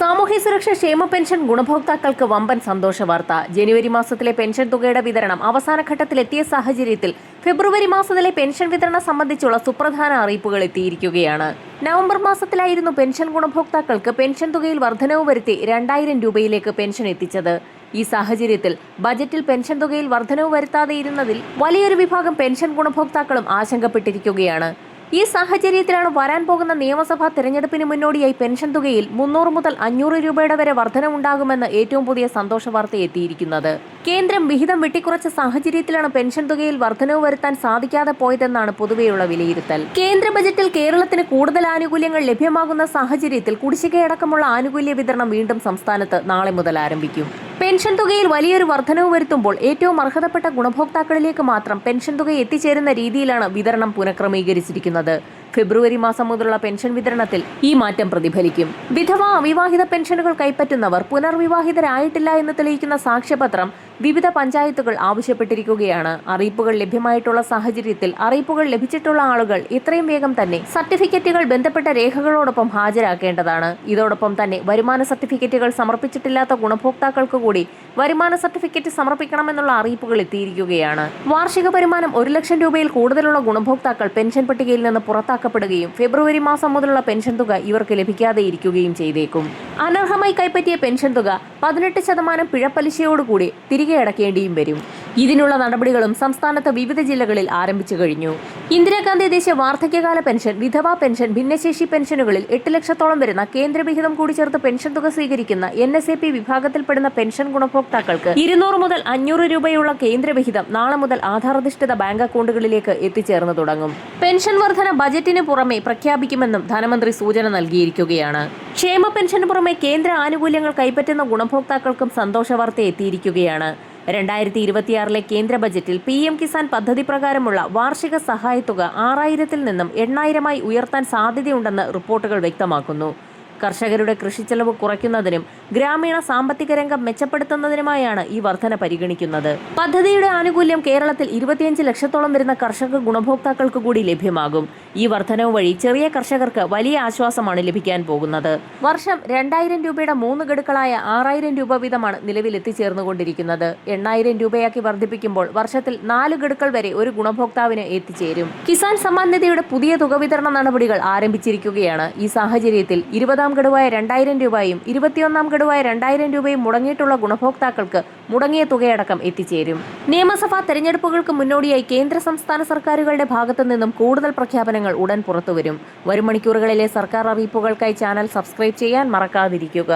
സാമൂഹ്യ സുരക്ഷ ക്ഷേമ പെൻഷൻ ഗുണഭോക്താക്കൾക്ക് വമ്പൻ സന്തോഷ വാർത്ത. ജനുവരി മാസത്തിലെ പെൻഷൻ തുകയുടെ വിതരണം അവസാന ഘട്ടത്തിലെത്തിയ സാഹചര്യത്തിൽ ഫെബ്രുവരി മാസത്തിലെ പെൻഷൻ വിതരണം സംബന്ധിച്ചുള്ള സുപ്രധാന അറിയിപ്പുകൾ എത്തിയിരിക്കുകയാണ്. നവംബർ മാസത്തിലായിരുന്നു പെൻഷൻ ഗുണഭോക്താക്കൾക്ക് പെൻഷൻ തുകയിൽ വർധനവ് വരുത്തി രണ്ടായിരം രൂപയിലേക്ക് പെൻഷൻ എത്തിച്ചത്. ഈ സാഹചര്യത്തിൽ ബജറ്റിൽ പെൻഷൻ തുകയിൽ വർധനവ് വരുത്താതെ ഇരുന്നതിൽ വലിയൊരു വിഭാഗം പെൻഷൻ ഗുണഭോക്താക്കളും ആശങ്കപ്പെട്ടിരിക്കുകയാണ്. ഈ സാഹചര്യത്തിലാണ് വരാൻ പോകുന്ന നിയമസഭാ തെരഞ്ഞെടുപ്പിന് മുന്നോടിയായി പെൻഷൻ തുകയിൽ മുന്നൂറ് മുതൽ അഞ്ഞൂറ് രൂപയുടെ വരെ വർധനമുണ്ടാകുമെന്ന് ഏറ്റവും പുതിയ സന്തോഷ വാർത്ത എത്തിയിരിക്കുന്നത്. കേന്ദ്രം വിഹിതം വെട്ടിക്കുറച്ച സാഹചര്യത്തിലാണ് പെൻഷൻ തുകയിൽ വർധനവ് വരുത്താൻ സാധിക്കാതെ പോയതെന്നാണ് പൊതുവെയുള്ള വിലയിരുത്തൽ. കേന്ദ്ര ബജറ്റിൽ കേരളത്തിന് കൂടുതൽ ആനുകൂല്യങ്ങൾ ലഭ്യമാകുന്ന സാഹചര്യത്തിൽ കുടിശ്ശികയടക്കമുള്ള ആനുകൂല്യ വിതരണം വീണ്ടും സംസ്ഥാനത്ത് നാളെ മുതൽ ആരംഭിക്കും. പെൻഷൻ തുകയിൽ വലിയൊരു വർധനവ് വരുത്തുമ്പോൾ ഏറ്റവും അർഹതപ്പെട്ട ഗുണഭോക്താക്കളിലേക്ക് മാത്രം പെൻഷൻ തുക എത്തിച്ചേരുന്ന രീതിയിലാണ് വിതരണം പുനഃക്രമീകരിച്ചിരിക്കുന്നത്. ഫെബ്രുവരി മാസം മുതലുള്ള പെൻഷൻ വിതരണത്തിൽ ഈ മാറ്റം പ്രതിഫലിക്കും. വിധവ അവിവാഹിത പെൻഷനുകൾ കൈപ്പറ്റുന്നവർ പുനർവിവാഹിതരായിട്ടില്ല എന്ന് തെളിയിക്കുന്ന സാക്ഷ്യപത്രം വിവിധ പഞ്ചായത്തുകൾ ആവശ്യപ്പെട്ടിരിക്കുകയാണ്. അറിയിപ്പുകൾ ലഭ്യമായിട്ടുള്ള സാഹചര്യത്തിൽ അറിയിപ്പുകൾ ലഭിച്ചിട്ടുള്ള ആളുകൾ എത്രയും വേഗം തന്നെ സർട്ടിഫിക്കറ്റുകൾ ബന്ധപ്പെട്ട രേഖകളോടൊപ്പം ഹാജരാക്കേണ്ടതാണ്. ഇതോടൊപ്പം തന്നെ വരുമാന സർട്ടിഫിക്കറ്റുകൾ സമർപ്പിച്ചിട്ടില്ലാത്ത ഗുണഭോക്താക്കൾക്ക് കൂടി വരുമാന സർട്ടിഫിക്കറ്റ് സമർപ്പിക്കണമെന്നുള്ള അറിയിപ്പുകൾ എത്തിയിരിക്കുകയാണ്. വാർഷിക വരുമാനം ഒരു ലക്ഷം രൂപയിൽ കൂടുതലുള്ള ഗുണഭോക്താക്കൾ പെൻഷൻ പട്ടികയിൽ നിന്ന് പുറത്താക്കപ്പെടുകയും ഫെബ്രുവരി മാസം മുതലുള്ള പെൻഷൻ തുക ഇവർക്ക് ലഭിക്കാതെ ഇരിക്കുകയും ചെയ്തേക്കും. അനർഹമായി കൈപ്പറ്റിയ പെൻഷൻ തുക പതിനെട്ട് ശതമാനം പിഴപ്പലിശയോടുകൂടി തിരികെ അടക്കേണ്ടിയും വരും. ഇതിനുള്ള നടപടികളും സംസ്ഥാനത്ത് വിവിധ ജില്ലകളിൽ ആരംഭിച്ചു കഴിഞ്ഞു. ഇന്ദിരാഗാന്ധി ദേശീയ വാർദ്ധക്യകാല പെൻഷൻ വിധവാ പെൻഷൻ ഭിന്നശേഷി പെൻഷനുകളിൽ എട്ട് ലക്ഷത്തോളം വരുന്ന കേന്ദ്രവിഹിതം കൂടി ചേർത്ത് പെൻഷൻ തുക സ്വീകരിക്കുന്ന എൻ എസ് എ പി വിഭാഗത്തിൽപ്പെടുന്ന പെൻഷൻ ഗുണഭോക്താക്കൾക്ക് ഇരുന്നൂറ് മുതൽ അഞ്ഞൂറ് രൂപയുള്ള കേന്ദ്രവിഹിതം നാളെ മുതൽ ആധാരധിഷ്ഠിത ബാങ്ക് അക്കൗണ്ടുകളിലേക്ക് എത്തിച്ചേർന്നു തുടങ്ങും. പെൻഷൻ വർധന ബജറ്റിന് പുറമെ പ്രഖ്യാപിക്കുമെന്നും ധനമന്ത്രി സൂചന നൽകിയിരിക്കുകയാണ്. ക്ഷേമ പെൻഷന് പുറമെ കേന്ദ്ര ആനുകൂല്യങ്ങൾ കൈപ്പറ്റുന്ന ഗുണഭോക്താക്കൾക്കും സന്തോഷവാർത്ത എത്തിയിരിക്കുകയാണ്. രണ്ടായിരത്തി ഇരുപത്തിയാറിലെ കേന്ദ്ര ബജറ്റിൽ പി എം കിസാൻ പദ്ധതി പ്രകാരമുള്ള വാർഷിക സഹായത്തുക ആറായിരത്തിൽ നിന്നും എണ്ണായിരമായി ഉയർത്താൻ സാധ്യതയുണ്ടെന്ന് റിപ്പോർട്ടുകൾ വ്യക്തമാക്കുന്നു. കർഷകരുടെ കൃഷിച്ചെലവ് കുറയ്ക്കുന്നതിനും ഗ്രാമീണ സാമ്പത്തിക രംഗം മെച്ചപ്പെടുത്തുന്നതിനുമായാണ് ഈ വർധന പരിഗണിക്കുന്നത്. പദ്ധതിയുടെ ആനുകൂല്യം കേരളത്തിൽ ഇരുപത്തിയഞ്ച് ലക്ഷത്തോളം വരുന്ന കർഷക ഗുണഭോക്താക്കൾക്ക് കൂടി ലഭ്യമാകും. ഈ വർധനവ് വഴി ചെറിയ കർഷകർക്ക് വലിയ ആശ്വാസമാണ് ലഭിക്കാൻ പോകുന്നത്. വർഷം രണ്ടായിരം രൂപയുടെ മൂന്ന് ഗഡുക്കളായ ആറായിരം രൂപ വീതമാണ് നിലവിൽ എത്തിച്ചേർന്നുകൊണ്ടിരിക്കുന്നത്. എണ്ണായിരം രൂപയാക്കി വർദ്ധിപ്പിക്കുമ്പോൾ വർഷത്തിൽ നാല് ഗഡുക്കൾ വരെ ഒരു ഗുണഭോക്താവിന് എത്തിച്ചേരും. കിസാൻ സമ്മാൻ നിധിയുടെ പുതിയ തുക വിതരണ നടപടികൾ ആരംഭിച്ചിരിക്കുകയാണ്. ഈ സാഹചര്യത്തിൽ ഇരുപതാം ഗഡുവായ രണ്ടായിരം രൂപയും ഇരുപത്തിയൊന്നാം ഗഡുവായ രണ്ടായിരം രൂപയും മുടങ്ങിയിട്ടുള്ള ഗുണഭോക്താക്കൾക്ക് മുടങ്ങിയ തുകയടക്കം എത്തിച്ചേരും. നിയമസഭാ തെരഞ്ഞെടുപ്പുകൾക്ക് മുന്നോടിയായി കേന്ദ്ര സംസ്ഥാന സർക്കാരുകളുടെ ഭാഗത്തു നിന്നും കൂടുതൽ പ്രഖ്യാപനങ്ങൾ ഉടൻ പുറത്തുവരും. വരും മണിക്കൂറുകളിലെ സർക്കാർ അറിയിപ്പുകൾക്കായി ചാനൽ സബ്സ്ക്രൈബ് ചെയ്യാൻ മറക്കാതിരിക്കുക.